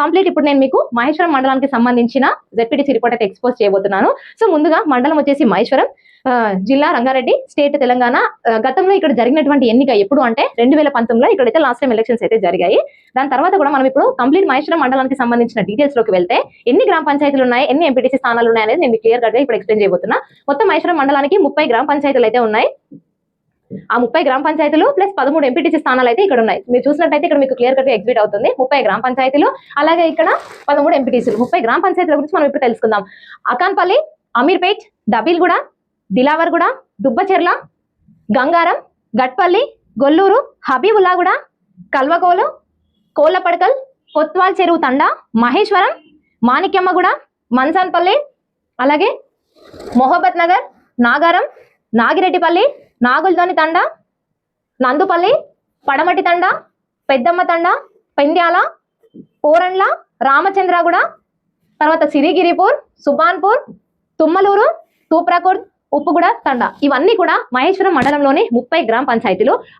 Complete ఇప్పుడు నేను మీకు మహేశ్వరం మండలానికి సంబంధించిన జెడ్పీటీసీ రిపోర్ట్ అయితే ఎక్స్పోజ్ చేయబోతున్నాను. సో ముందుగా మండలం వచ్చేసి మహేశ్వరం జిల్లా రంగారెడ్డి స్టేట్ తెలంగాణ. గతంలో ఇక్కడ జరిగినటువంటి ఎన్నిక ఎప్పుడు అంటే రెండు వేల పంతొమ్మిదిలో ఇక్కడైతే లాస్ట్ టైం ఎలక్షన్స్ అయితే జరిగాయి. దాని తర్వాత కూడా మనం ఇప్పుడు కంప్లీట్ మహేశ్వరం మండలానికి సంబంధించిన డీటెయిల్స్లోకి వెళ్తే ఎన్ని గ్రామ పంచాయతీలు ఉన్నాయి ఎన్ని ఎంపీటీసీ స్థానాలు ఉన్నాయి అనేది నేను క్లియర్గా ఇప్పుడు ఎక్స్ప్లెయిన్ చేయబోతున్నా. మొత్తం మహేశ్వరం మండలానికి ముప్పై గ్రామ పంచాయతీలు అయితే ఉన్నాయి. ఆ ముప్పై గ్రామ పంచాయతీలు ప్లస్ పదమూడు ఎంపీటీసీ స్థానాలు అయితే ఇక్కడ ఉన్నాయి. మీరు చూసినట్టయితే ఇక్కడ మీకు క్లియర్ కట్ ఎగ్జిట్ అవుతుంది. ముప్పై గ్రామ పంచాయతీలు అలాగే ఇక్కడ పదమూడు ఎంపీటీసీలు ముప్పై గ్రామ పంచాయతీల గురించి మనం ఇప్పుడు తెలుసుకుందాం. అకాన్పల్లి అమీర్పేట్ దబీల్గూడ దిలావర్గూడ దుబ్బచెర్ల గంగారం గట్పల్లి గొల్లూరు హబీబుల్లాగూడ కల్వకోలు కోళ్ళపడకల్ కొత్వాల్ చెరువు తండా మహేశ్వరం మాణిక్యమ్మగూడ మన్సాన్పల్లి అలాగే మొహబత్ నగర్ నాగారం నాగిరెడ్డిపల్లి నాగులతోని తండ నందుపల్లి పడమటి తండ పెద్దమ్మ తండ పెంద్యాల పోరండ్ల రామచంద్రగూడ తర్వాత సిరిగిరిపూర్ సుబాన్పూర్ తుమ్మలూరు తూప్రాకూర్ ఉప్పుగూడ తండ. ఇవన్నీ కూడా మహేశ్వరం మండలంలోని ముప్పై గ్రామ పంచాయతీలు.